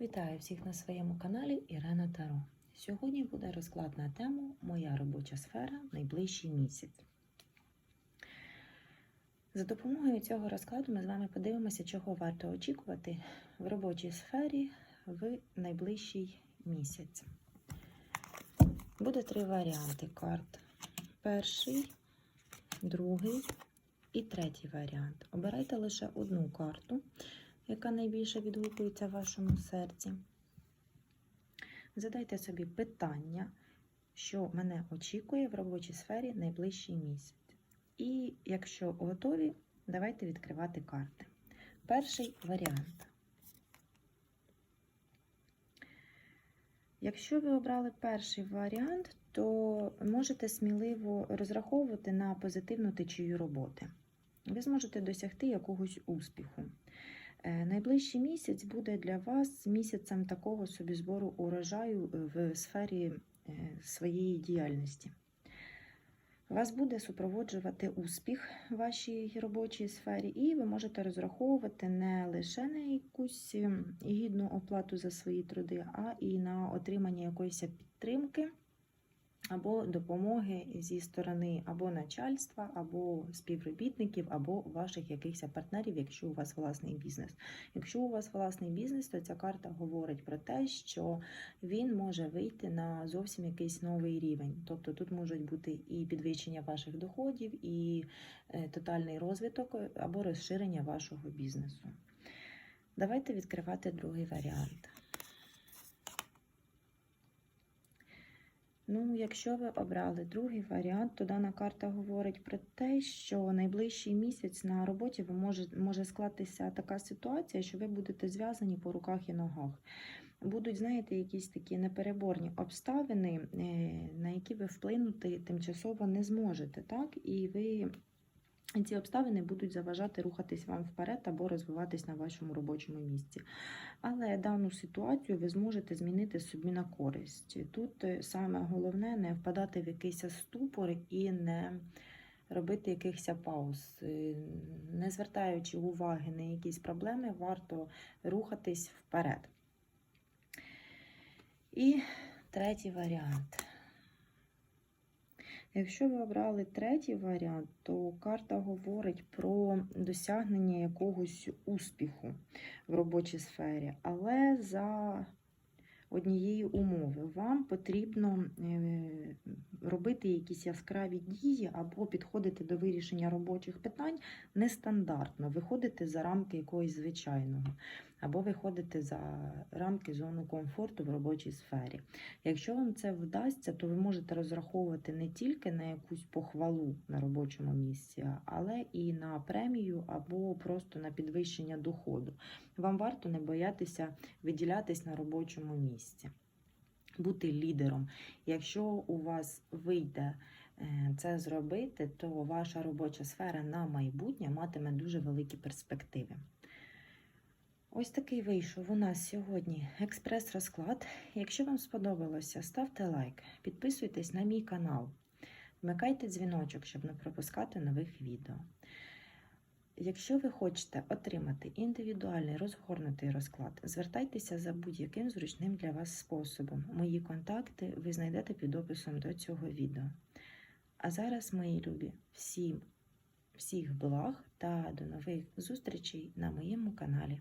Вітаю всіх на своєму каналі Ірена Таро. Сьогодні буде розклад на тему Моя робоча сфера найближчий місяць. За допомогою цього розкладу ми з вами подивимося, чого варто очікувати в робочій сфері в найближчий місяць. Буде три варіанти карт. Перший, другий і третій варіант. Обирайте лише одну карту яка найбільше відгукується в вашому серці. Задайте собі питання, що мене очікує в робочій сфері найближчий місяць. І якщо готові, давайте відкривати карти. Перший варіант. Якщо ви обрали перший варіант, то можете сміливо розраховувати на позитивну течію роботи. Ви зможете досягти якогось успіху. Е, найближчий місяць буде для вас місяцем такого собі збору урожаю в сфері е, своєї діяльності. Вас буде супроводжувати успіх в вашій робочій сфері, і ви можете розраховувати не лише на якусь гідну оплату за свої труди, а і на отримання якоїсь підтримки або допомоги зі сторони або начальства, або співробітників, або ваших якихось партнерів, якщо у вас власний бізнес. Якщо у вас власний бізнес, то ця карта говорить про те, що він може вийти на зовсім якийсь новий рівень. Тобто тут можуть бути і підвищення ваших доходів, і е, тотальний розвиток або розширення вашого бізнесу. Давайте відкривати другий варіант. Ну, якщо ви обрали другий варіант, то дана карта говорить про те, що найближчий місяць на роботі ви може, може склатися така ситуація, що ви будете зв'язані по руках і ногах. Будуть, знаєте, якісь такі непереборні обставини, е, на які ви вплинути тимчасово не зможете. так? І ви ці обставини будуть заважати рухатись вам вперед або розвиватись на вашому робочому місці. Але дану ситуацію ви зможете змінити собі на користь. Тут е, саме головне не впадати в якийсь ступор і не робити якихось пауз. Е, не звертаючи уваги на якісь проблеми, варто рухатись вперед. І третій варіант. Якщо ви обрали третій варіант, то карта говорить про досягнення якогось успіху в робочій сфері, але за однієї умови. Вам потрібно е, робити якісь яскраві дії або підходити до вирішення робочих питань нестандартно, виходити за рамки якогось звичайного, або виходити за рамки зони комфорту в робочій сфері. Якщо вам це вдасться, то ви можете розраховувати не тільки на якусь похвалу на робочому місці, але і на премію або просто на підвищення доходу. Вам варто не боятися виділятись на робочому місці. Бути лідером. Якщо у вас вийде е, це зробити, то ваша робоча сфера на майбутнє матиме дуже великі перспективи. Ось такий вийшов у нас сьогодні експрес-розклад. Якщо вам сподобалося, ставте лайк, підписуйтесь на мій канал, вмикайте дзвіночок, щоб не пропускати нових відео. Якщо ви хочете отримати індивідуальний розгорнутий розклад, звертайтеся за будь-яким зручним для вас способом. Мої контакти ви знайдете під описом до цього відео. А зараз, мої любі, всім всіх благ та до нових зустрічей на моєму каналі.